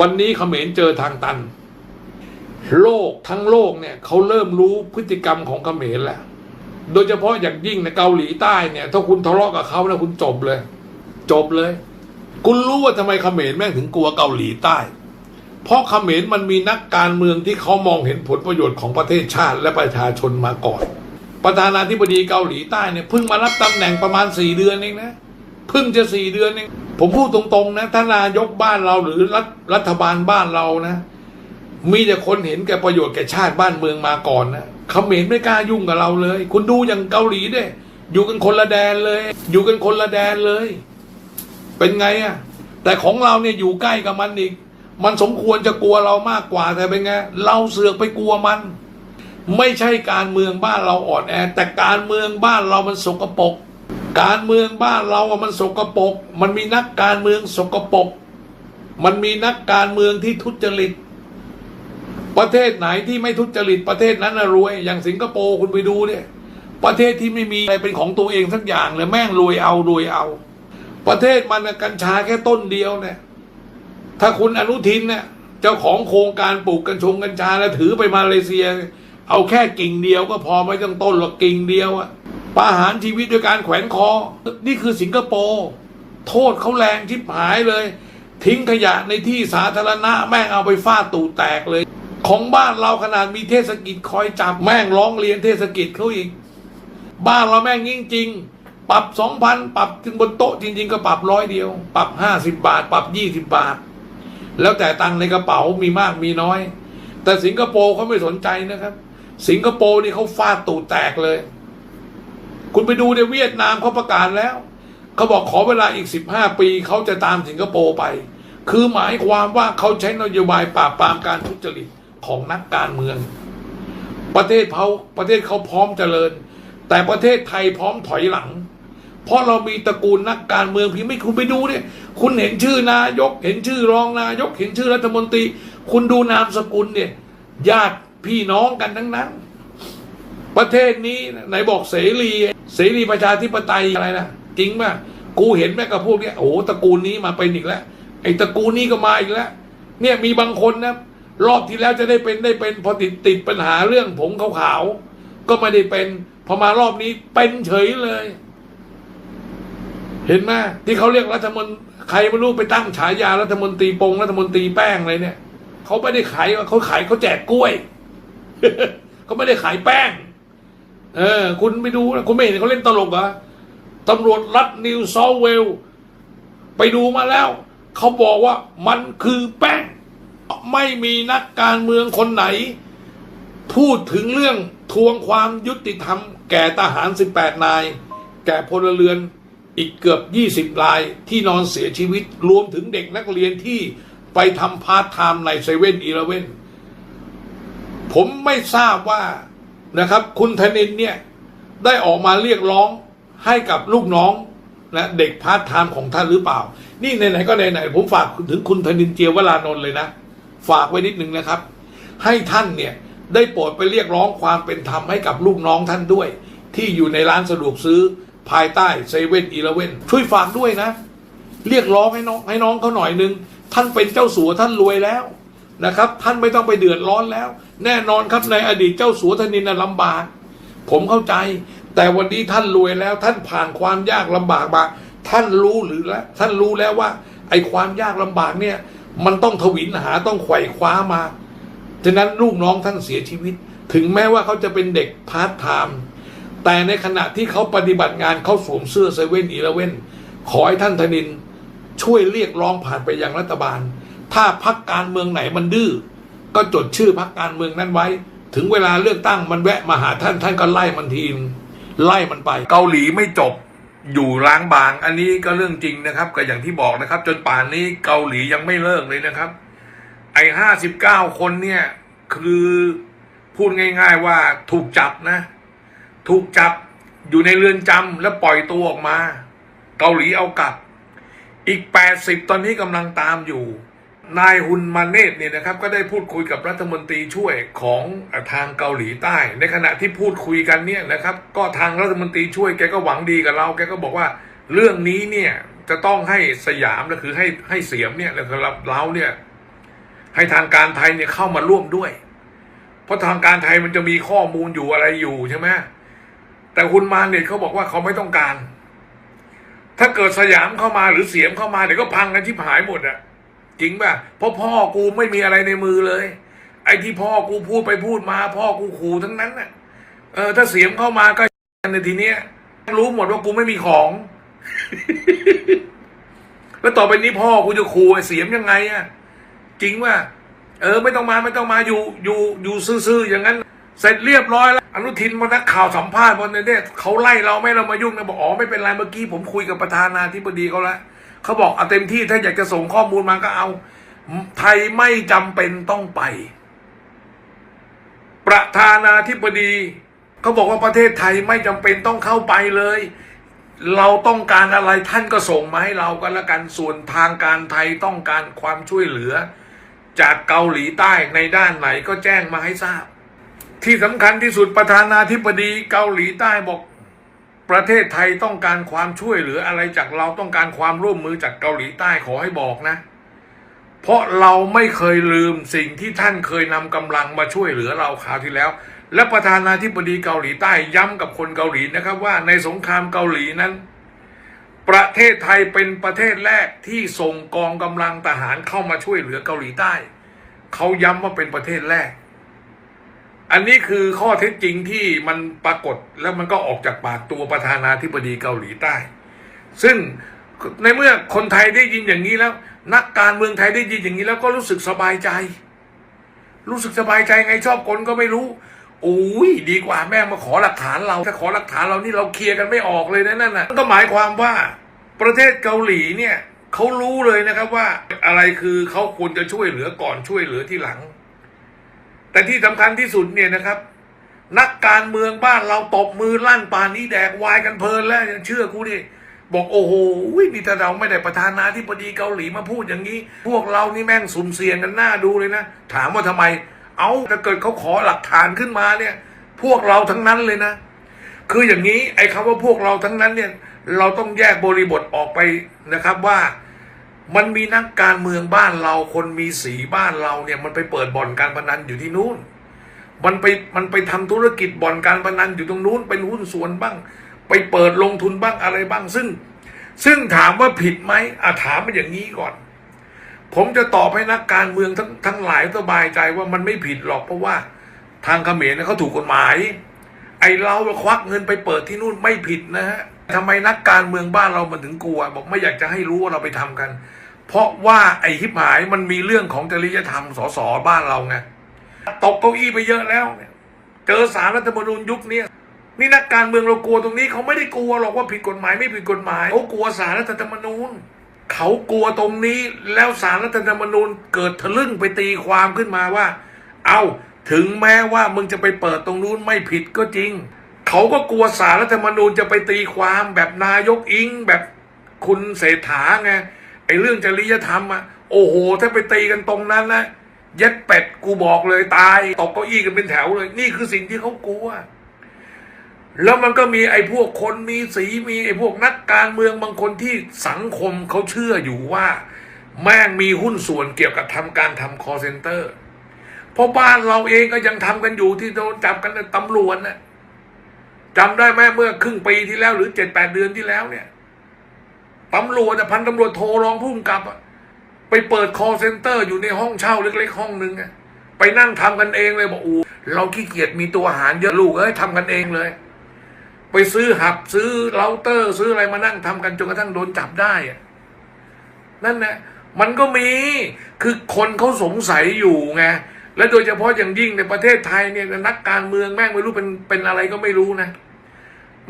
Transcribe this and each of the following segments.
วันนี้เขมรเจอทางตัน โลกทั้งโลกเนี่ยเขาเริ่มรู้พฤติกรรมของเขมรแล้ว โดยเฉพาะอย่างยิ่งในเกาหลีใต้เนี่ย ถ้าคุณทะเลาะกับเขานะคุณจบเลย จบเลย คุณรู้ว่าทำไมเขมรแม่งถึงกลัวเกาหลีใต้ เพราะเขมรมันมีนักการเมืองที่เขามองเห็นผลประโยชน์ของประเทศชาติและประชาชนมาก่อนประธานาธิบดีเกาหลีใต้เนี่ยเพิ่งมารับตำแหน่งประมาณสี่เดือนเองนะ เพิ่งจะสี่เดือนเองผมพูดตรงๆนะถ้านายกบ้านเราหรือรัฐรัฐบาลบ้านเรานะ มีแต่คนเห็นแก่ประโยชน์แก่ชาติบ้านเมืองมาก่อนนะเขมรไม่กล้ายุ่งกับเราเลย คุณดูอย่างเกาหลีเนี่ยอยู่กันคนละแดนเลย อยู่กันคนละแดนเลย เป็นไงอะแต่ของเราเนี่ยอยู่ใกล้กับมันอีก มันสมควรจะกลัวเรามากกว่าแต่เป็นไงเราเสือกไปกลัวมัน ไม่ใช่การเมืองบ้านเราอ่อนแอ แต่การเมืองบ้านเรามันสกปรก การเมืองบ้านเราอะมันสกปรกมันมีนักการเมืองสกปรกมันมีนักการเมืองที่ทุจริต ประเทศไหนที่ไม่ทุจริตประเทศนั้นน่ะรวย อย่างสิงคโปร์คุณไปดูเนี่ยประเทศที่ไม่มีอะไรเป็นของตัวเองสักอย่างเลยแม่งรวยเอารวยเอา ประเทศมันกัญชาแค่ต้นเดียวเนี่ย ถ้าคุณอนุทินเนี่ยเจ้าของโครงการปลูกกัญชงกัญชาแล้วถือไปมาเลเซีย เอาแค่กิ่งเดียวก็พอไม่ต้องต้นหรอกกิ่งเดียวอะ ประหารชีวิตด้วยการแขวนคอ นี่คือสิงคโปร์โทษเขาแรงชิบหายเลย ทิ้งขยะในที่สาธารณะแม่งเอาไปฟาดตูแตกเลย ของบ้านเราขนาดมีเทศกิจคอยจับแม่งร้องเรียนเทศกิจเขาอีก บ้านเราแม่งยิ่งจริงปรับสองพันปรับถึงบนโต๊ะจริง ๆ ก็ปรับร้อยเดียว ปรับห้าสิบบาท ปรับยี่สิบบาท แล้วแต่ตังในกระเป๋ามีมากมีน้อย แต่สิงคโปร์เขาไม่สนใจนะครับ สิงคโปร์นี่เขาฟาดตูแตกเลย คุณไปดูในเวียดนามเขาประกาศแล้วเขาบอกขอเวลาอีกสิบห้าปีเขาจะตามสิงคโปร์ไป คือหมายความว่าเขาใช้นโยบายปราบปรามการทุจริตของนักการเมือง ประเทศเขาประเทศเขาพร้อมเจริญ แต่ประเทศไทยพร้อมถอยหลัง เพราะเรามีตระกูลนักการเมืองพี่ไม่คุณไปดูเนี่ยคุณเห็นชื่อนายก เห็นชื่อรองนายก เห็นชื่อรัฐมนตรี คุณดูนามสกุลเนี่ยญาติพี่น้องกันทั้งนั้น ประเทศนี้ไหนบอกเสรี เสรีประชาธิปไตยอะไรนะจริงป่ะกูเห็นแม่กับพวกเนี้ยโอ้ตระกูลนี้มาเป็นอีกแล้วไอ้ตระกูลนี้ก็มาอีกแล้ว เนี่ยมีบางคนนะรอบที่แล้วจะได้เป็นได้เป็นพอติดติดปัญหาเรื่องผมขาวๆก็ไม่ได้เป็น พอมารอบนี้เป็นเฉยเลย เห็นไหมที่เขาเรียกรัฐมนตรีใครไม่รู้ไปตั้งฉายารัฐมนตรีปงรัฐมนตรีแป้งอะไรเนี่ยเขาไม่ได้ขายเขาขายเขาแจกกล้วยเขาไม่ได้ขายแป้ง เออ คุณไปดูคุณไม่เห็นเขาเล่นตลกเหรอตำรวจรัฐนิวเซาเวล ไปดูมาแล้ว เขาบอกว่ามันคือแป้ง ไม่มีนักการเมืองคนไหน พูดถึงเรื่องทวงความยุติธรรม แก่ทหาร 18 นาย แก่พลเรือนอีกเกือบ 20รายที่นอนเสียชีวิต รวมถึงเด็กนักเรียนที่ไปทำพาร์ทไทม์ในเซเว่นอีเลเว่นผมไม่ทราบว่า นะครับ คุณธนินเนี่ยได้ออกมาเรียกร้องให้กับลูกน้องนะเด็กพาร์ทไทม์ของท่านหรือเปล่า นี่ไหนๆก็ไหนๆผมฝากถึงคุณธนินเจียววรานนท์เลยนะ ฝากไว้นิดนึงนะครับ ให้ท่านเนี่ยได้โปรดไปเรียกร้องความเป็นธรรมให้กับลูกน้องท่านด้วย ที่อยู่ในร้านสะดวกซื้อภายใต้เซเว่นอีเลเว่นช่วยฝากด้วยนะ เรียกร้องให้น้องให้น้องเขาหน่อยนึง ท่านเป็นเจ้าสัวท่านรวยแล้ว นะครับ ท่านไม่ต้องไปเดือดร้อนแล้ว แน่นอนครับในอดีตเจ้าสัวธนินน่ะลำบาก ผมเข้าใจ แต่วันนี้ท่านรวยแล้ว ท่านผ่านความยากลำบากมาท่านรู้หรือแล้วท่านรู้แล้วว่า ไอ้ความยากลำบากเนี่ย มันต้องทวินหาต้องไขว่คว้ามาฉะนั้นลูกน้องท่านเสียชีวิต ถึงแม้ว่าเขาจะเป็นเด็กพาร์ทไทม์แต่ในขณะที่เขาปฏิบัติงานเขาสวมเสื้อเซเว่นอีเลเว่นขอให้ท่านธนินช่วยเรียกร้องผ่านไปยังรัฐบาล ถ้าพักการเมืองไหนมันดื้อก็จดชื่อพักการเมืองนั้นไว้ ถึงเวลาเลือกตั้งมันแวะมาหาท่านท่านก็ไล่มันทีไล่มันไป เกาหลีไม่จบอยู่ล้างบาง อันนี้ก็เรื่องจริงนะครับ ก็อย่างที่บอกนะครับ จนป่านนี้เกาหลียังไม่เลิกเลยนะครับ ไอ้ห้าสิบเก้าคนเนี่ยคือพูดง่าย ๆว่าถูกจับนะ ถูกจับอยู่ในเรือนจำแล้วปล่อยตัวออกมา เกาหลีเอากลับ อีก80ตอนนี้กำลังตามอยู่ นายฮุนมาเนตเนี่ยนะครับก็ได้พูดคุยกับรัฐมนตรีช่วยของทางเกาหลีใต้ ในขณะที่พูดคุยกันเนี่ยนะครับ ก็ทางรัฐมนตรีช่วยแกก็หวังดีกับเรา แกก็บอกว่าเรื่องนี้เนี่ยจะต้องให้สยามนะคือให้ให้เสียมเนี่ยแล้วก็เราเนี่ยให้ทางการไทยเนี่ยเข้ามาร่วมด้วย เพราะทางการไทยมันจะมีข้อมูลอยู่อะไรอยู่ใช่ไหมแต่คุณมาเนี่ยเขาบอกว่าเขาไม่ต้องการ ถ้าเกิดสยามเข้ามาหรือเสียมเข้ามาเดี๋ยวก็พังกันชิบหายหมดอะ จริงป่ะเพราะพ่อกูไม่มีอะไรในมือเลย ไอ้ที่พ่อกูพูดไปพูดมา พ่อกูขู่ทั้งนั้นน่ะ เออ ถ้าเสียมเข้ามาก็ในทีเนี้ยรู้หมดว่ากูไม่มีของ แล้วต่อไปนี้พ่อกูจะขู่ไอ้เสียมยังไงอะจริงว่า เออ ไม่ต้องมาไม่ต้องมาอยู่อยู่อยู่ซื่อๆอย่างนั้น เสร็จเรียบร้อยแล้วอนุทินมานักข่าวสัมภาษณ์บนเนี่ยเขาไล่เราไม่เรามายุ่งนะบอกอ๋อไม่เป็นไรเมื่อกี้ผมคุยกับประธานาธิบดีเขาแล้ว เขาบอกเอาเต็มที่ถ้าอยากจะส่งข้อมูลมาก็เอา ไทยไม่จำเป็นต้องไป ประธานาธิบดีเขาบอกว่าประเทศไทยไม่จำเป็นต้องเข้าไปเลย เราต้องการอะไรท่านก็ส่งมาให้เรากันละกันส่วนทางการไทยต้องการความช่วยเหลือ จากเกาหลีใต้ในด้านไหนก็แจ้งมาให้ทราบ ที่สำคัญที่สุดประธานาธิบดีเกาหลีใต้บอก ประเทศไทยต้องการความช่วยเหลืออะไรจากเราต้องการความร่วมมือจากเกาหลีใต้ขอให้บอกนะ เพราะเราไม่เคยลืมสิ่งที่ท่านเคยนำกำลังมาช่วยเหลือเราคราวที่แล้ว และประธานาธิบดีเกาหลีใต้ย้ำกับคนเกาหลีนะครับว่าในสงครามเกาหลีนั้น ประเทศไทยเป็นประเทศแรกที่ส่งกองกำลังทหารเข้ามาช่วยเหลือเกาหลีใต้ เขาย้ำว่าเป็นประเทศแรก อันนี้คือข้อเท็จจริงที่มันปรากฏแล้วมันก็ออกจากปากตัวประธานาธิบดีเกาหลีใต้ ซึ่งในเมื่อคนไทยได้ยินอย่างนี้แล้ว นักการเมืองไทยได้ยินอย่างนี้แล้วก็รู้สึกสบายใจ รู้สึกสบายใจไงชอบคนก็ไม่รู้โอ้ยดีกว่าแม่งมาขอหลักฐานเรา ถ้าขอหลักฐานเรานี่เราเคลียร์กันไม่ออกเลยนะนั่นน่ะก็หมายความว่าประเทศเกาหลีเนี่ยเขารู้เลยนะครับว่าอะไรคือเขาควรจะช่วยเหลือก่อนช่วยเหลือที่หลัง แต่ที่สำคัญที่สุดเนี่ยนะครับ นักการเมืองบ้านเราตบมือลั่นป่านนี้แดกวายกันเพลินแล้วยังเชื่อกูดิบอกโอ้โหนี่ถ้าเราไม่ได้ประธานาธิบดีเกาหลีมาพูดอย่างนี้ พวกเรานี่แม่งสุ่มเสี่ยงกันหน้าดูเลยนะ ถามว่าทำไม เอาถ้าเกิดเขาขอหลักฐานขึ้นมาเนี่ย พวกเราทั้งนั้นเลยนะ คืออย่างนี้ไอ้คำว่าพวกเราทั้งนั้นเนี่ย เราต้องแยกบริบทออกไปนะครับว่า มันมีนักการเมืองบ้านเราคนมีสีบ้านเราเนี่ยมันไปเปิดบ่อนการพนันอยู่ที่นู่นมันไปมันไปทำธุรกิจบ่อนการพนันอยู่ตรงนู้นเป็นหุ้นส่วนบ้าง ไปเปิดลงทุนบ้างอะไรบ้างซึ่ง ซึ่งถามว่าผิดไหมอะถามมาอย่างนี้ก่อน ผมจะตอบให้นักการเมืองทั้งทั้งหลายสบายใจว่ามันไม่ผิดหรอกเพราะว่าทางเขมรเนี่ยเขาถูกกฎหมาย ไอเราควักเงินไปเปิดที่นู่นไม่ผิดนะฮะ ทำไมนักการเมืองบ้านเรามันถึงกลัว บอกไม่อยากจะให้รู้ว่าเราไปทำกัน เพราะว่าไอ้ฮิปหายมันมีเรื่องของจริยธรรมสสบ้านเราไงตกเก้าอี้ไปเยอะแล้วเจอสารรัฐธรรมนูญยุคนี้นี่นักการเมืองเรากลัวตรงนี้เขาไม่ได้กลัวหรอกว่าผิดกฎหมายไม่ผิดกฎหมายเขากลัวสารรัฐธรรมนูญเขากลัวตรงนี้แล้วสารรัฐธรรมนูญเกิดทะลึ่งไปตีความขึ้นมาว่า เอาถึงแม้ว่ามึงจะไปเปิดตรงนู้นไม่ผิดก็จริง เขาก็กลัวสารรัฐธรรมนูญจะไปตีความแบบนายกอิงแบบคุณเศรษฐาไงไอ้เรื่องจริยธรรมอะโอ้โห ถ้าไปตีกันตรงนั้นนะเย็ดเป็ดกูบอกเลยตายตกเก้าอี้กันเป็นแถวเลย นี่คือสิ่งที่เขากลัว แล้วมันก็มีไอ้พวกคนมีสีมีไอ้พวกนักการเมืองบางคนที่สังคมเขาเชื่ออยู่ว่า แม่งมีหุ้นส่วนเกี่ยวกับทำการทำคอเซนเตอร์เพราะบ้านเราเองก็ยังทำกันอยู่ที่โดนจับกันตำรวจนะ จำได้ไหมเมื่อครึ่งปีที่แล้วหรือเจ็ดแปดเดือนที่แล้วเนี่ยตำรวจพันตำรวจโทรรองผู้กำกับไปเปิดคอเซนเตอร์อยู่ในห้องเช่าเล็ก ๆ ห้องนึงไปนั่งทำกันเองเลยบอกอูเราขี้เกียจมีตัวอาหารเยอะลูกเอ้ยทำกันเองเลย ไปซื้อหับซื้อเราเตอร์ ซื้ออะไรมานั่งทำกันจนกระทั่งโดนจับได้อะนั่นแหละมันก็มีคือคนเขาสงสัยอยู่ไง และโดยเฉพาะอย่างยิ่งในประเทศไทยเนี่ยนักการเมืองแม่งไม่รู้เป็นเป็นอะไรก็ไม่รู้นะ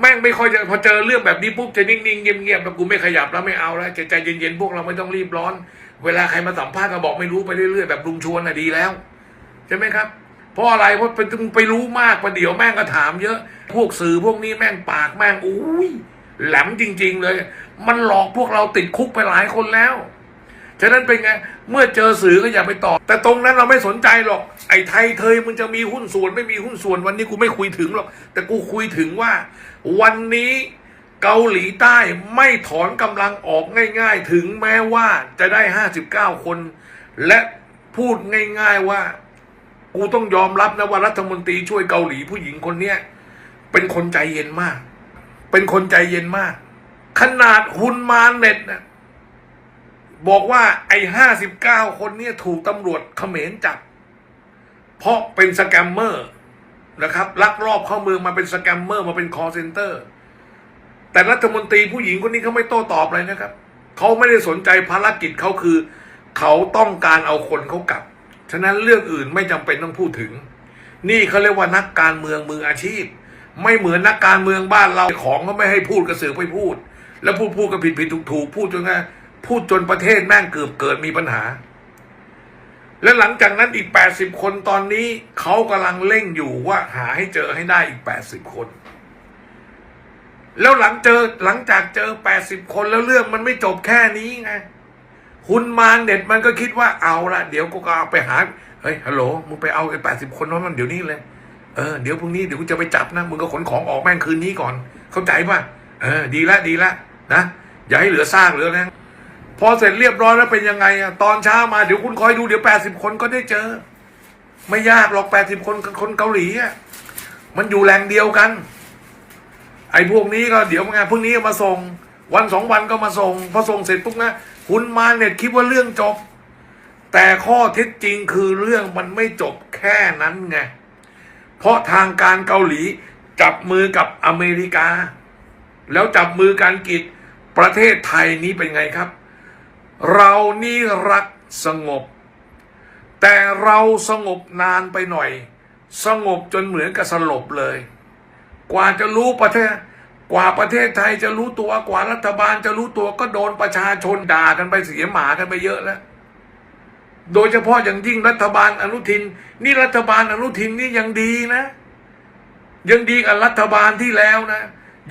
แม่งไม่ค่อยจะพอเจอเรื่องแบบนี้ปุ๊บจะนิ่งๆเงียบๆแล้วกูไม่ขยับแล้วไม่เอาแล้วใจเย็นๆพวกเราไม่ต้องรีบร้อน เวลาใครมาสัมภาษณ์ก็บอกไม่รู้ไปเรื่อยๆแบบลุงชวนน่ะดีแล้วใช่ไหมครับเพราะอะไรเพราะเป็นไปรู้มากประเดี๋ยวแม่งก็ถามเยอะ พวกสื่อพวกนี้แม่งปากแม่งอุ้ยแหลมจริง ๆ เลย มันหลอกพวกเราติดคุกไปหลายคนแล้ว ฉะนั้นเป็นไง เมื่อเจอสื่อก็อย่าไปตอบแต่ตรงนั้นเราไม่สนใจหรอก ไอ้ไทยเทยมันจะมีหุ้นส่วนไม่มีหุ้นส่วนวันนี้กูไม่คุยถึงหรอก แต่กูคุยถึงว่า วันนี้เกาหลีใต้ไม่ถอนกำลังออกง่าย ๆ ถึงแม้ว่าจะได้ 59 คน และพูดง่าย ๆว่า กูต้องยอมรับนะว่ารัฐมนตรีช่วยเกาหลีผู้หญิงคนเนี้ยเป็นคนใจเย็นมาก เป็นคนใจเย็นมาก ขนาดฮุนมาเน็ตนะ บอกว่าไอ้ห้าสิบเก้าคนเนี่ยถูกตำรวจเขมรจับ เพราะเป็นสแกมเมอร์นะครับลักลอบเข้าเมืองมาเป็นสแกมเมอร์มาเป็นคอร์เซนเตอร์ แต่รัฐมนตรีผู้หญิงคนนี้เขาไม่โต้ตอบเลยนะครับ เขาไม่ได้สนใจภารกิจเขาคือ เขาต้องการเอาคนเขากลับ ฉะนั้นเรื่องอื่นไม่จำเป็นต้องพูดถึง นี่เขาเรียกว่านักการเมืองมืออาชีพ ไม่เหมือนนักการเมืองบ้านเราของก็ไม่ให้พูดกระสือไปพูด แล้วพูดพูดก็ผิดผิดถูกถูกพูดจนไง พูดจนประเทศแม่งเกือบเกิดมีปัญหา และหลังจากนั้นอีก 80 คนตอนนี้เขากำลังเร่งอยู่ว่าหาให้เจอให้ได้อีก 80 คน แล้วหลังเจอหลังจากเจอ 80 คนแล้วเรื่องมันไม่จบแค่นี้ไงคุณมารเด็ดมันก็คิดว่าเอาละเดี๋ยวกูก็เอาไปหาเฮ้ยฮัลโหลมึงไปเอาไอ้แปดสิบคนนั้นมันเดี๋ยวนี้เลยเออเดี๋ยวพรุ่งนี้เดี๋ยวกูจะไปจับนะมึงก็ขนของออกแม่งคืนนี้ก่อน เข้าใจป่ะเออดีละดีละนะอย่าให้เหลือซากเหลือนะ พอเสร็จเรียบร้อยแล้วเป็นยังไงอะตอนเช้ามาเดี๋ยวคุณคอยดูเดี๋ยวแปดสิบคนก็ได้เจอ ไม่ยากหรอกแปดสิบคนคนเกาหลีอะมันอยู่แหล่งเดียวกัน ไอ้พวกนี้ก็เดี๋ยวไงพรุ่งนี้มาส่ง วันสองวันก็มาส่งพอส่งเสร็จปุ๊บนะคุณมาเนี่ยคิดว่าเรื่องจบ แต่ข้อเท็จจริงคือเรื่องมันไม่จบแค่นั้นไงเพราะทางการเกาหลีจับมือกับอเมริกา แล้วจับมือกันกิจประเทศไทยนี้เป็นไงครับ เรานี่รักสงบ แต่เราสงบนานไปหน่อย สงบจนเหมือนกับสลบเลย กว่าจะรู้ประเทศ กว่าประเทศไทยจะรู้ตัวกว่ารัฐบาลจะรู้ตัวก็โดนประชาชนด่ากันไปเสียหมากันไปเยอะแล้ว โดยเฉพาะอย่างยิ่งรัฐบาลอนุทิน นี่รัฐบาลอนุทินนี่ยังดีนะ ยังดีกับรัฐบาลที่แล้วนะ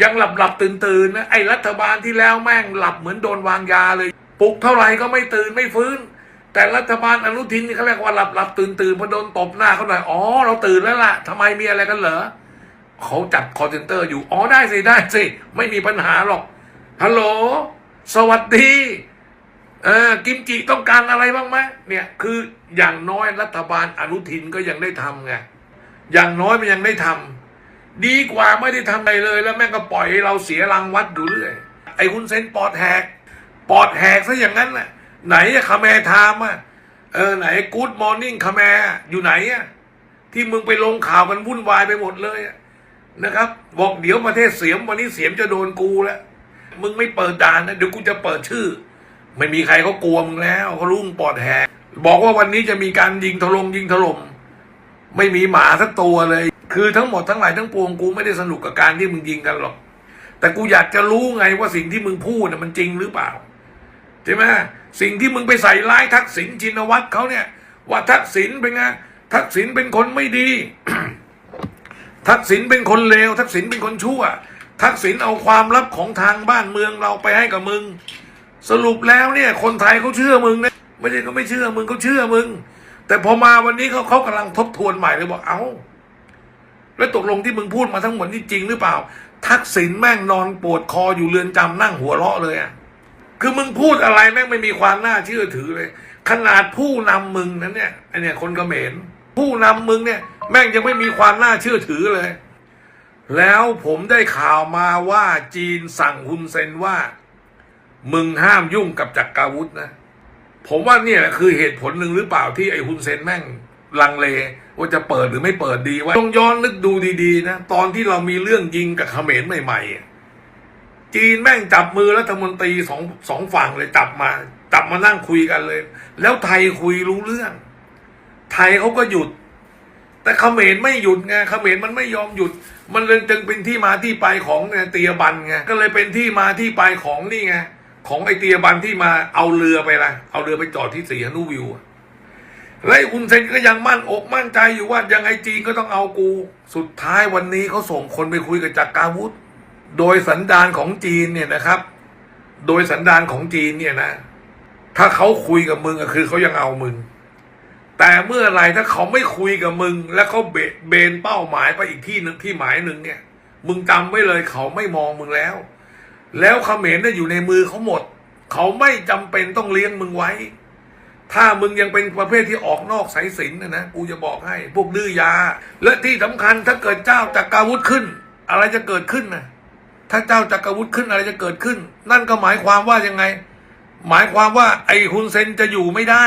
ยังหลับหลับตื่นตื่นนะไอ้รัฐบาลที่แล้วแม่งหลับเหมือนโดนวางยาเลย ปลุกเท่าไหร่ก็ไม่ตื่นไม่ฟื้น แต่รัฐบาลอนุทินนี่เขาเรียกว่าหลับหลับตื่นตื่นพอโดนตบหน้าเขาหน่อยอ๋อเราตื่นแล้วล่ะทำไมมีอะไรกันเหรอเขาจับคอร์เซนเตอร์อยู่อ๋อได้สิได้สิไม่มีปัญหาหรอกฮัลโหลสวัสดีเออกิมจิต้องการอะไรบ้างไหมเนี่ยคืออย่างน้อยรัฐบาลอนุทินก็ยังได้ทำไงอย่างน้อยมันยังได้ทำดีกว่าไม่ได้ทำอะไรเลย แล้วแม่งก็ปล่อยให้เราเสียรังวัดอยู่เรื่อยไอ้คุณเซนปอดแหก ปอดแหกซะอย่างนั้นน่ะ ไหนอะคาแมร์ไทม์อะเออไหนกู๊ดมอร์นิ่งคาแมอยู่ไหนอะที่มึงไปลงข่าวกันวุ่นวายไปหมดเลยะนะครับ บอกเดี๋ยวประเทศเสียมวันนี้เสียมจะโดนกูแล้วมึงไม่เปิดด่านนะเดี๋ยวกูจะเปิดชื่อ ไม่มีใครเขากลัวมึงแล้วเขารุ่งปอดแหกบอกว่าวันนี้จะมีการยิงถล่มยิงถล่มไม่มีหมาสักตัวเลย คือทั้งหมดทั้งหลายทั้งปวงกูไม่ได้สนุกกับการที่มึงยิงกันหรอก แต่กูอยากจะรู้ไงว่าสิ่งที่มึงพูดน่ะมันจริงหรือเปล่า ใช่ไหมสิ่งที่มึงไปใส่ร้ายทักษิณชินวัตรเขาเนี่ย ว่าทักษิณเป็นไงทักษิณเป็นคนไม่ดี ทักษิณเป็นคนเลว ทักษิณเป็นคนชั่ว ทักษิณเอาความลับของทางบ้านเมืองเราไปให้กับมึง สรุปแล้วเนี่ย คนไทยเขาเชื่อมึงนะไม่ใช่เขาไม่เชื่อมึงเขาเชื่อมึง แต่พอมาวันนี้เขาเขากำลังทบทวนใหม่เลยบอกเอา้าแล้วตกลงที่มึงพูดมาทั้งหมดนี่จริงหรือเปล่า ทักษิณแม่งนอนปวดคออยู่เรือนจำนั่งหัวเราะเลยอะ่ะ คือมึงพูดอะไรแม่งไม่มีความน่าเชื่อถือเลย ขนาดผู้นำมึงนั้นเนี่ยไอเนี่ยคนเขมรผู้นำมึงเนี่ย แม่งยังไม่มีความน่าเชื่อถือเลย แล้วผมได้ข่าวมาว่าจีนสั่งฮุนเซนว่า มึงห้ามยุ่งกับจักราวุธนะ ผมว่าเนี่ยแหละคือเหตุผลหนึ่งหรือเปล่าที่ไอฮุนเซนแม่งลังเลว่าจะเปิดหรือไม่เปิดดีว่าต้องย้อนนึกดูดีๆนะ ตอนที่เรามีเรื่องยิงกับเขมรใหม่ๆ จีนแม่งจับมือรัฐมนตรีสองสองฝั่งเลยจับมา จับมานั่งคุยกันเลย แล้วไทยคุยรู้เรื่อง ไทยเขาก็หยุด แต่เขมรไม่หยุดไงเขมรมันไม่ยอมหยุด มันเลยจึงเป็นที่มาที่ไปของเนี่ยเตียบันไงก็เลยเป็นที่มาที่ไปของนี่ไงของไอเตียบันที่มาเอาเรือไปละเอาเรือไปจอดที่สีหนุวิวอะและไอ้คุณเซนก็ยังมั่นอกมั่นใจอยู่ว่ายังไงจีนก็ต้องเอากู สุดท้ายวันนี้เขาส่งคนไปคุยกับจักราวุธ โดยสันดานของจีนเนี่ยนะครับ โดยสันดานของจีนเนี่ยนะ ถ้าเขาคุยกับมึงก็คือเขายังเอามึง แต่เมื่อไรถ้าเขาไม่คุยกับมึง แล้วเขาเบเบนเป้าหมายไปอีกที่หนึ่งที่หมายหนึ่งเนี่ย มึงจำไว้เลยเขาไม่มองมึงแล้ว แล้วเขมรเนี่ยอยู่ในมือเขาหมด เขาไม่จำเป็นต้องเลี้ยงมึงไว้ ถ้ามึงยังเป็นประเภทที่ออกนอกสายสินนะนะกูจะบอกให้พวกดื้อยา และที่สำคัญถ้าเกิดเจ้าจักราวุธขึ้น อะไรจะเกิดขึ้นนะ ถ้าเจ้าจักรวุฒิขึ้นอะไรจะเกิดขึ้น นั่นก็หมายความว่ายังไง หมายความว่าไอ้ฮุนเซนจะอยู่ไม่ได้